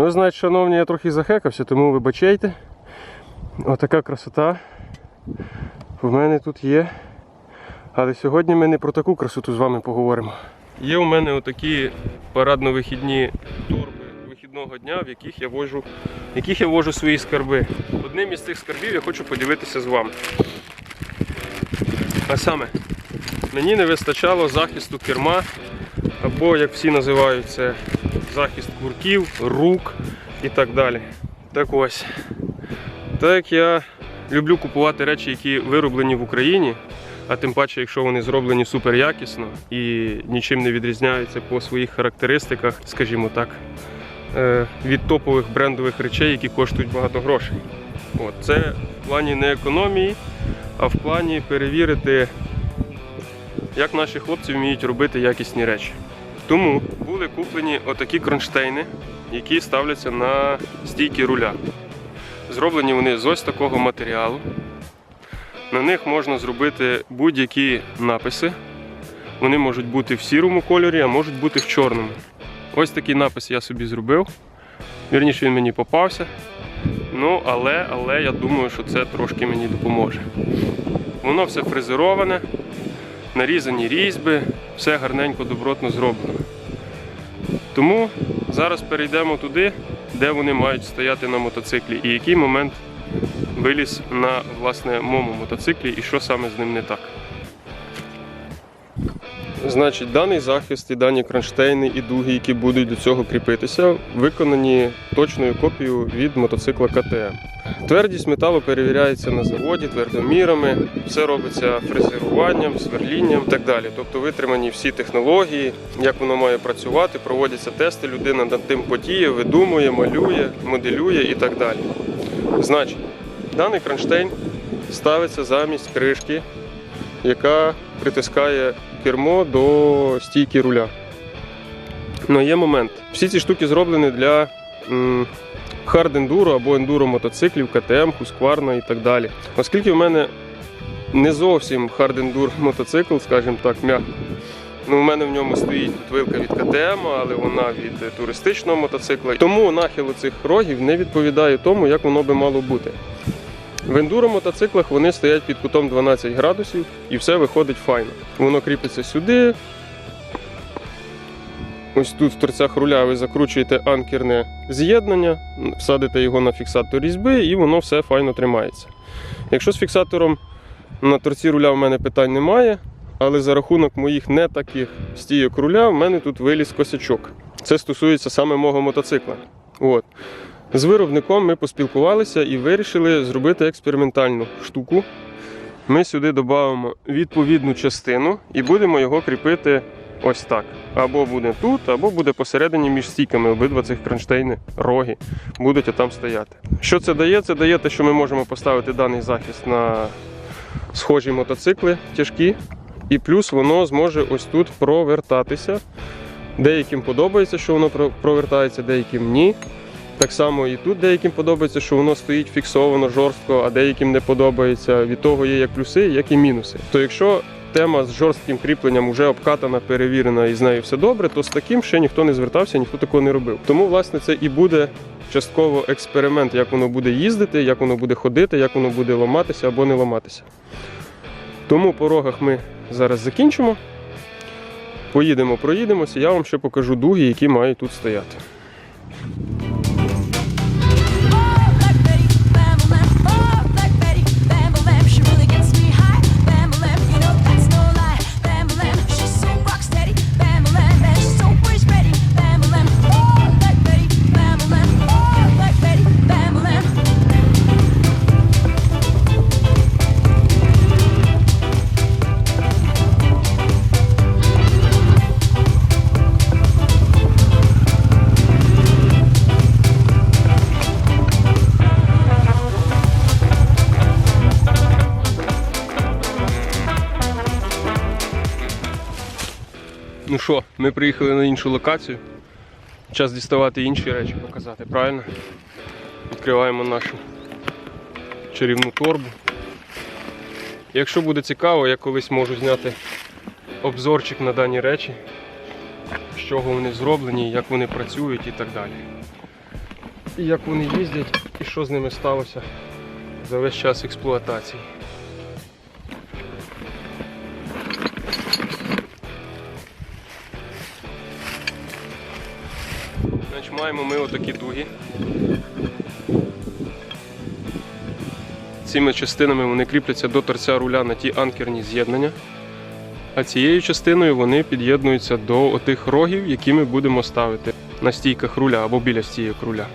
Ну, знаєте, шановні, я трохи захекався, тому вибачайте. Отака красота в мене тут є. Але сьогодні ми не про таку красоту з вами поговоримо. Є у мене отакі парадно-вихідні торби вихідного дня, в яких я вожу, яких я вожу свої скарби. Одним із цих скарбів я хочу поділитися з вами. А саме, мені не вистачало захисту керма, або, як всі називають це, захист курків, рук і так далі. Так ось. Так я люблю купувати речі, які вироблені в Україні, а тим паче, якщо вони зроблені супер якісно і нічим не відрізняються по своїх характеристиках, скажімо так, е, від топових брендових речей, які коштують багато грошей. От, це в плані не економії, а в плані перевірити, як наші хлопці вміють робити якісні речі. Тому були куплені отакі кронштейни, які ставляться на стійки руля. Зроблені вони з ось такого матеріалу. На них можна зробити будь-які написи. Вони можуть бути в сірому кольорі, а можуть бути в чорному. Ось такий напис я собі зробив. Вірніше він мені попався. Ну, але, але я думаю, що це трошки мені допоможе. Воно все фрезероване, нарізані різьби, все гарненько, добротно зроблено. Тому зараз перейдемо туди, де вони мають стояти на мотоциклі, і який момент виліз на власне моєму мотоциклі і що саме з ним не так. Значить, даний захист і дані кронштейни і дуги, які будуть до цього кріпитися, виконані точною копією від мотоцикла КТМ. Твердість металу перевіряється на заводі твердомірами, все робиться фрезеруванням, сверлінням і так далі. Тобто витримані всі технології, як воно має працювати, проводяться тести, людина над тим потіє, видумує, малює, моделює і так далі. Значить, даний кронштейн ставиться замість кришки, яка притискає кермо до стійки руля. Ну, є момент. Всі ці штуки зроблені для м, хард ендуро або ендуро мотоциклів, КТМ, Husqvarna і так далі. Оскільки в мене не зовсім хард ендуро мотоцикл, скажімо так, м'яко. Ну, у мене в ньому стоїть тут вилка від КТМ, але вона від е, туристичного мотоцикла. Тому нахил цих рогів не відповідає тому, як воно би мало бути. В ендуро мотоциклах вони стоять під кутом 12 градусів і все виходить файно. Воно кріпиться сюди. Ось тут в торцях руля ви закручуєте анкерне з'єднання, всадите його на фіксатор різьби і воно все файно тримається. Якщо з фіксатором на торці руля в мене питань немає, але за рахунок моїх не таких стійок руля в мене тут виліз косячок. Це стосується саме мого мотоцикла. От. З виробником ми поспілкувалися і вирішили зробити експериментальну штуку. Ми сюди додамо відповідну частину і будемо його кріпити ось так. Або буде тут, або буде посередині між стійками. Обидва цих кронштейни, роги будуть отам стояти. Що це дає? Це дає те, що ми можемо поставити даний захист на схожі мотоцикли тяжкі, і плюс воно зможе ось тут провертатися. Деяким подобається, що воно провертається, деяким ні. Так само і тут деяким подобається, що воно стоїть фіксовано жорстко, а деяким не подобається. Від того є як плюси, як і мінуси. То якщо тема з жорстким кріпленням вже обкатана, перевірена і з нею все добре, то з таким ще ніхто не звертався, ніхто такого не робив. Тому, власне, це і буде частково експеримент, як воно буде їздити, як воно буде ходити, як воно буде ламатися або не ламатися. Тому по рогах ми зараз закінчимо. Поїдемо, проїдемося, я вам ще покажу дуги, які мають тут стояти. Що, ми приїхали на іншу локацію. Час діставати інші речі показати, правильно? Відкриваємо нашу чарівну торбу. Якщо буде цікаво, я колись можу зняти обзорчик на дані речі, з чого вони зроблені, як вони працюють і так далі. І як вони їздять і що з ними сталося за весь час експлуатації. Значить, маємо ми отакі дуги. Цими частинами вони кріпляться до торця руля на ті анкерні з'єднання. А цією частиною вони під'єднуються до отих рогів, які ми будемо ставити на стійках руля або біля стійок руля.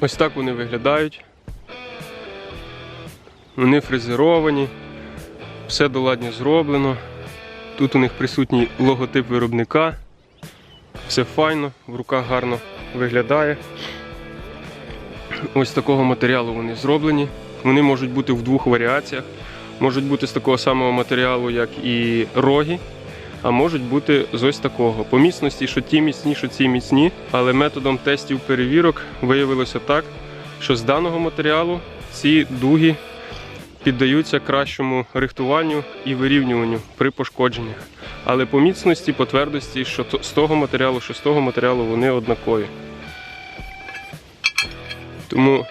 Ось так вони виглядають. Вони фрезеровані, все доладньо зроблено. Тут у них присутній логотип виробника. Все файно, в руках гарно виглядає. Ось такого матеріалу вони зроблені. Вони можуть бути в двох варіаціях. Можуть бути з такого самого матеріалу, як і роги, а можуть бути з ось такого. По міцності, що ті міцні, що ці міцні, але методом тестів перевірок виявилося так, що з даного матеріалу ці дуги піддаються кращому рихтуванню і вирівнюванню при пошкодженнях. Але по міцності, по твердості, що з того матеріалу, що з того матеріалу, вони однакові. Тому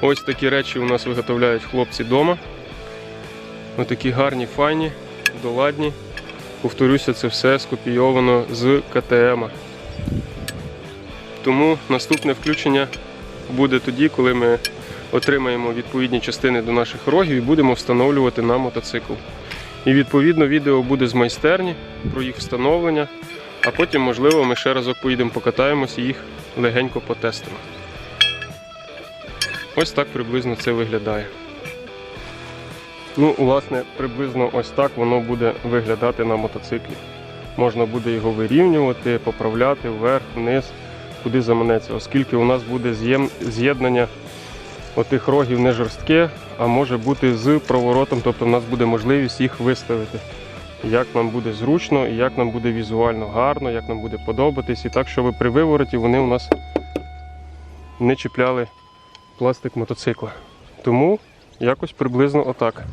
ось такі речі у нас виготовляють хлопці вдома. Отакі гарні, файні, доладні. Повторюся, це все скопійовано з КТМ. Тому наступне включення буде тоді, коли ми отримаємо відповідні частини до наших рогів і будемо встановлювати на мотоцикл. І відповідно відео буде з майстерні про їх встановлення, а потім, можливо, ми ще разок поїдемо покатаємося і їх легенько потестимо. Ось так приблизно це виглядає. Ну, власне, приблизно ось так воно буде виглядати на мотоциклі. Можна буде його вирівнювати, поправляти вверх, вниз, куди заманеться, оскільки у нас буде з'єднання отих рогів не жорстке, а може бути з проворотом, тобто в нас буде можливість їх виставити. Як нам буде зручно, і як нам буде візуально гарно, як нам буде подобатись, і так, щоб при вивороті вони у нас не чіпляли пластик мотоцикла. Тому якось приблизно отак.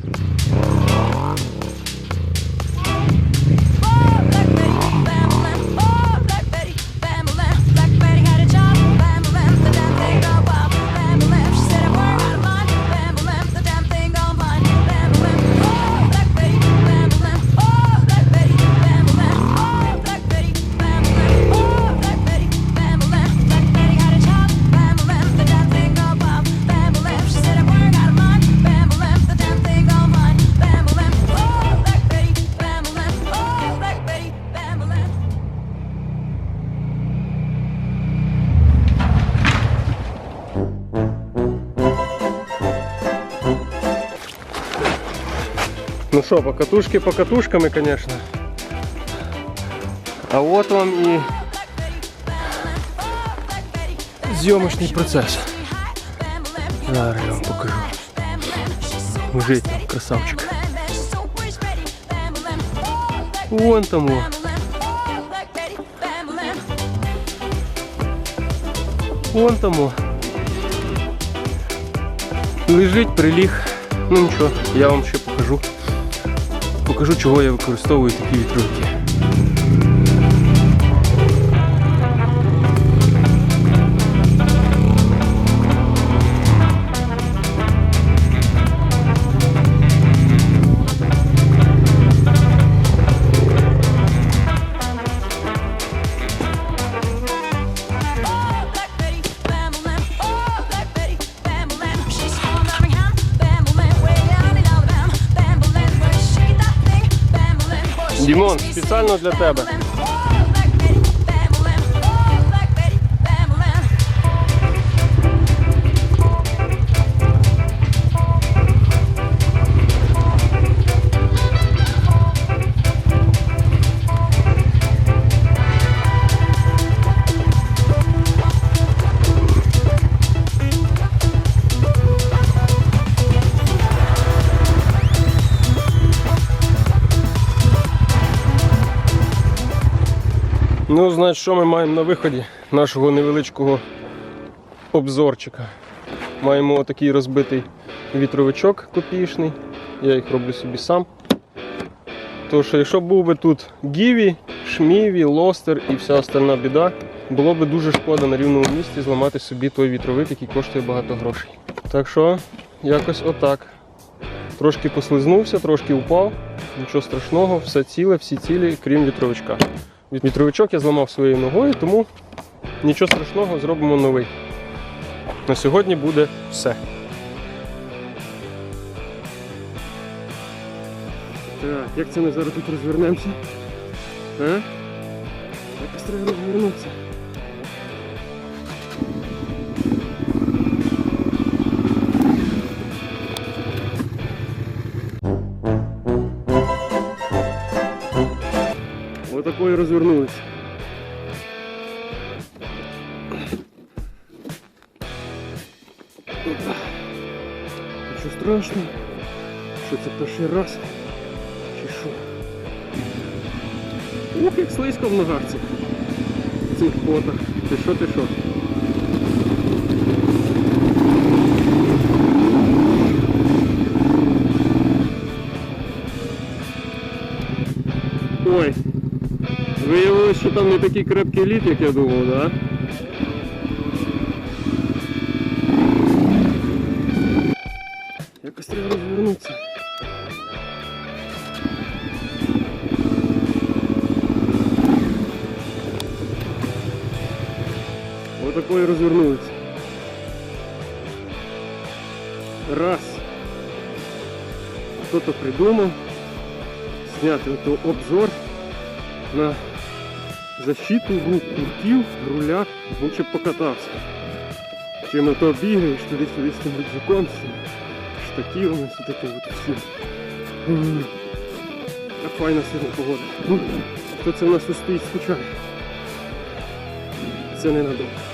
Ну що, покатушки покатушками, звісно. А от вам і зйомочний процес. Зараз я вам покажу. Лежить там красавчик. Вон там. о. Вон там. Лежить, приліг. Ну нічого, я вам ще покажу. Покажу, чого я використовую такі вітровики. Спеціально для тебе. Ну, значить, що ми маємо на виході нашого невеличкого обзорчика. Маємо отакий розбитий вітровичок копійшний. Я їх роблю собі сам. Тож, якщо був би тут Гіві, Шміві, Лостер і вся остальна біда, було би дуже шкода на рівному місці зламати собі той вітровик, який коштує багато грошей. Так що, якось отак. Трошки послизнувся, трошки упав. Нічого страшного, все ціле, всі цілі, крім вітровичка. Вітровичок я зламав своєю ногою, тому нічого страшного, зробимо новий. На сьогодні буде все. Так, як це ми зараз тут розвернемося? А? Як треба розвернутися. І розвернулися. Нічого страшного. Що це перший раз? Чи що? Ух, як слизько в ногах. В цих потах. Ти що, ти що? Такий крепкий лід, як я думав, да? Якось треба розвернутися. Отако і розвернулися. Раз. Хто-то придумав зняти обзор на защиту рук, куртів, руля, лучше покатався. Чим то бігаєш туди-сюди з тим рюкзаком, з штативами, все таким от всім. М. Файна сьогодні погода. Хто це в нас тут стоїть скучає? Це ненадовго.